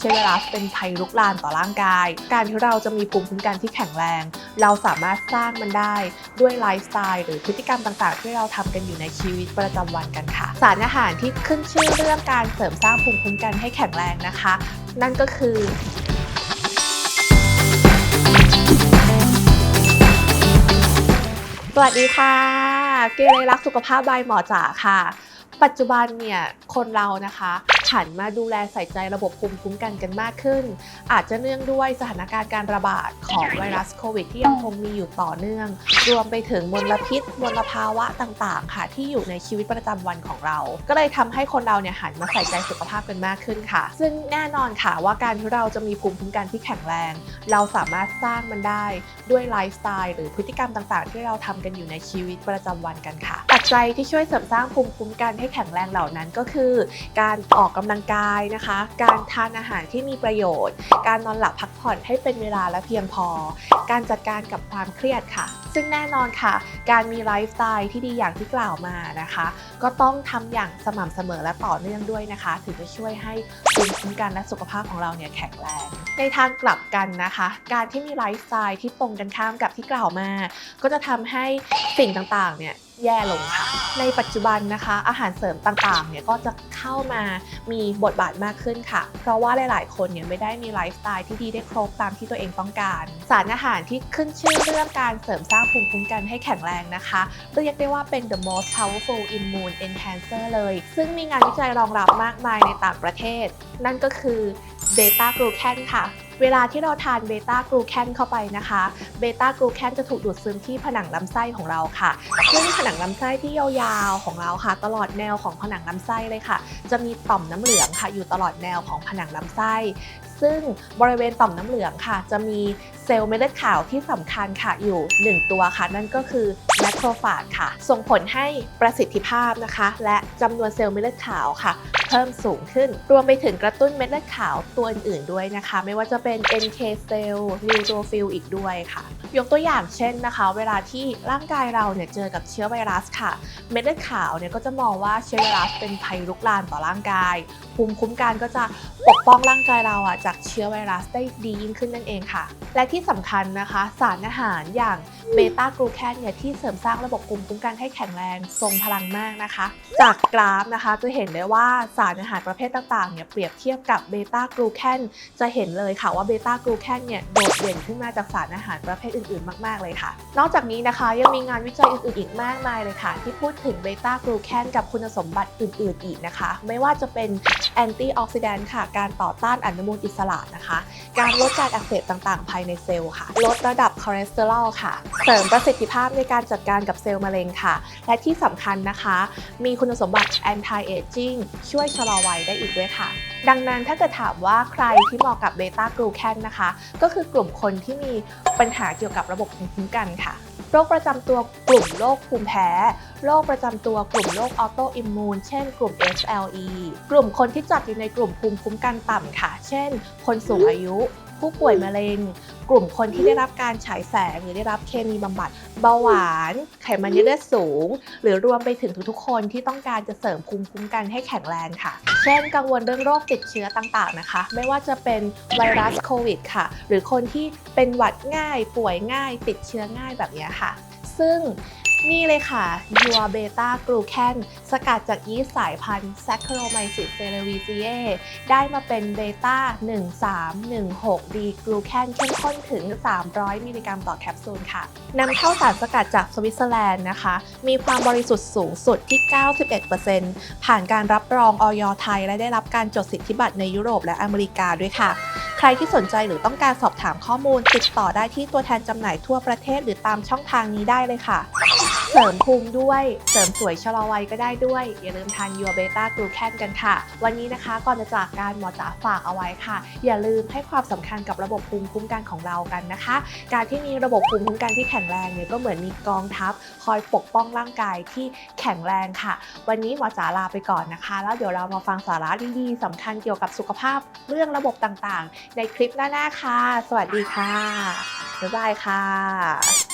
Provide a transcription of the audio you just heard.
เชื้อไวรัสเป็นภัยลุกลามต่อร่างกาย การที่เราจะมีภูมิคุ้มกันที่แข็งแรง เราสามารถสร้างมันได้ด้วยไลฟ์สไตล์หรือพฤติกรรมต่างๆ ที่เราทำกันอยู่ในชีวิตประจำวันกันค่ะ สารอาหารที่ขึ้นชื่อเรื่องการเสริมสร้างภูมิคุ้มกันให้แข็งแรงนะคะ นั่นก็คือสวัสดีค่ะ เกเรรักสุขภาพบายหมอจ๋าค่ะ ปัจจุบันเนี่ยคนเรานะคะหันมาดูแลใส่ใจระบบภูมิคุ้มกันกันมากขึ้น อาจจะเนื่องด้วยสถานการณ์การระบาดของไวรัสโควิดที่ยังคงมีอยู่ต่อเนื่อง รวมไปถึงมลพิษมลภาวะต่างๆ ค่ะ ที่อยู่ในชีวิตประจำวันของเรา ก็เลยทำให้คนเราเนี่ยหันมาใส่ใจสุขภาพกันมากขึ้นค่ะ ซึ่งแน่นอนค่ะว่าการที่เราจะมีภูมิคุ้มกันที่แข็งแรง เราสามารถสร้างมันได้ด้วยไลฟ์สไตล์หรือพฤติกรรมต่างๆ ที่เราทำกันอยู่ในชีวิตประจำวันกันค่ะ ปัจจัยที่ช่วยเสริมสร้างภูมิคุ้มกันให้แข็งแรงเหล่านั้นก็คือ การออกกำลังกายนะคะ การทานอาหารที่มีประโยชน์ การนอนหลับพักผ่อนให้เป็นเวลาและเพียงพอ การจัดการกับความเครียดค่ะ ซึ่งแน่นอนค่ะ การมีไลฟ์สไตล์ที่ดีอย่างที่กล่าวมานะคะ ก็ต้องทำอย่างสม่ำเสมอและต่อเนื่องด้วยนะคะ ถึงจะช่วยให้ภูมิคุ้มกันและสุขภาพของเราเนี่ยแข็งแรง ในทางกลับกันนะคะ การที่มีไลฟ์สไตล์ที่ตรงกันข้ามกับที่กล่าวมา ก็จะทำให้สิ่งต่างๆเนี่ย แย่ลงค่ะ ในปัจจุบันนะคะ อาหารเสริมต่างๆ เนี่ยก็จะเข้ามามีบทบาทมากขึ้นค่ะ เพราะว่าหลาย ๆ คนเนี่ยไม่ได้มีไลฟ์สไตล์ที่ดีได้ครบตามที่ตัวเองต้องการ สารอาหารที่ขึ้นชื่อเรื่องการเสริมสร้างภูมิคุ้มกันให้แข็งแรงนะคะเรียกได้ว่าเป็น the most powerful immune enhancer เลย ซึ่งมีงานวิจัยรองรับมากมายในต่างประเทศ นั่นก็คือเบต้ากลูแคนค่ะ เวลาที่เราทานเบต้ากลูแคนเข้าไปนะคะ เบต้ากลูแคนจะถูกดูดซึมที่ผนังลำไส้ของเราค่ะ ซึ่งผนังลำไส้ที่ยาวๆของเราค่ะ ตลอดแนวของผนังลำไส้เลยค่ะ จะมีต่อมน้ำเหลืองค่ะ อยู่ตลอดแนวของผนังลำไส้ ซึ่งบริเวณต่อมน้ำเหลืองค่ะ จะมี เซลล์เม็ดเลือดขาวที่สำคัญค่ะอยู่ 1 ตัวค่ะ นั่นก็คือแมคโครฟาจค่ะ ส่งผลให้ประสิทธิภาพนะคะ และจำนวนเซลล์เม็ดเลือดขาวค่ะ เพิ่มสูงขึ้น รวมไปถึงกระตุ้นเม็ดเลือดขาวตัวอื่นๆด้วยนะคะ ไม่ว่าจะเป็น NK เซลล์ neutrophil อีกด้วยค่ะ ยกตัวอย่างเช่นนะคะ เวลาที่ร่างกายเราเนี่ยเจอกับเชื้อไวรัสค่ะ เม็ดเลือดขาวเนี่ยก็จะมองว่าเชื้อไวรัสเป็นภัยลุกลามต่อร่างกายภูมิคุ้มกันก็จะปกป้องร่างกายเราอะจากเชื้อไวรัสได้ดียิ่งขึ้นนั่นเองค่ะ และที่สำคัญนะคะ สารอาหารอย่างเบต้ากลูแคนเนี่ยที่เสริมสร้างระบบภูมิคุ้มกันให้แข็งแรงทรงพลังมากนะคะ จากกราฟนะคะจะเห็นได้ว่าสารอาหารประเภทต่างๆเนี่ยเปรียบเทียบกับเบต้ากลูแคนจะเห็นเลยค่ะว่าเบต้ากลูแคนเนี่ยโดดเด่นขึ้นมาจากสารอาหารประเภทอื่นๆ มากๆเลยค่ะ นอกจากนี้นะคะยังมีงานวิจัยอื่นๆอีกมากมายเลยค่ะ ที่พูดถึงเบต้ากลูแคนกับคุณสมบัติอื่นๆอีกนะคะ ไม่ว่าจะเป็นแอนตี้ออกซิแดนต์ค่ะ การต่อต้านอนุมูลอิสระนะคะ การลดการอักเสบต่างๆ ภายในเซลล์ค่ะ ลดระดับคอเลสเตอรอลค่ะ เสริมประสิทธิภาพในการจัดการกับเซลล์มะเร็งค่ะ และที่สำคัญนะคะ มีคุณสมบัติ anti aging ช่วยชะลอวัยได้อีกด้วยค่ะ ดังนั้นถ้าเกิดถามว่าใครที่เหมาะกับเบต้ากลูแคนนะคะ ก็คือกลุ่มคนที่มีปัญหาเกี่ยวกับระบบภูมิคุ้มกันค่ะโรคประจำตัวกลุ่มโรคภูมิแพ้ โรคประจำตัวกลุ่มโรคออโตอิมมูน เช่นกลุ่ม SLE กลุ่มคนที่จัดอยู่ในกลุ่มภูมิคุ้มกันต่ำค่ะ เช่น คนสูงอายุ ผู้ป่วยมะเร็ง กลุ่มคนที่ได้รับการฉายแสงหรือได้รับเคมีบำบัดเบาหวาน ไขมันในเลือดสูง หรือรวมไปถึงทุกๆ คนที่ต้องการจะเสริมภูมิคุ้มกันให้แข็งแรงค่ะ เช่น กังวลเรื่องโรคติดเชื้อต่างๆนะคะ ไม่ว่าจะเป็นไวรัสโควิดค่ะ หรือคนที่เป็นหวัดง่าย ป่วยง่าย ติดเชื้อง่ายแบบนี้ค่ะ ซึ่ง นี่เลยค่ะ Your Beta Glucan สกัดจากยีสต์สายพันธุ์ Saccharomyces cerevisiae ได้มาเป็นเบต้า1316 D Glucan เข้มข้นถึง 300 มิลลิกรัมต่อแคปซูลค่ะนำเข้าสารสกัดจากสวิตเซอร์แลนด์นะคะ มีความบริสุทธิ์สูงสุดที่ 91%ผ่านการรับรองออยไทย และได้รับการจดสิทธิบัตรในยุโรปและอเมริกาด้วยค่ะ ใครที่สนใจหรือต้องการสอบถามข้อมูล ติดต่อได้ที่ตัวแทนจำหน่ายทั่วประเทศหรือตามช่องทางนี้ได้เลยค่ะ เสริมภูมิด้วย เสริมสวยชะลอวัยก็ได้ด้วย อย่าลืมทานยูเบต้ากลูแคนกันค่ะ วันนี้นะคะก่อนจะจากการหมอจ๋าฝากเอาไว้ค่ะ อย่าลืมให้ความสำคัญกับระบบภูมิคุ้มกันของเรากันนะคะ การที่มีระบบภูมิคุ้มกันที่แข็งแรงเนี่ยก็เหมือนมีกองทัพ คอยปกป้องร่างกายที่แข็งแรงค่ะ วันนี้หมอจ๋าลาไปก่อนนะคะ แล้วเดี๋ยวเรามาฟังสาระดีๆสำคัญเกี่ยวกับสุขภาพเรื่องระบบต่างๆ ในคลิปหน้าๆค่ะ สวัสดีค่ะบ๊ายบายค่ะ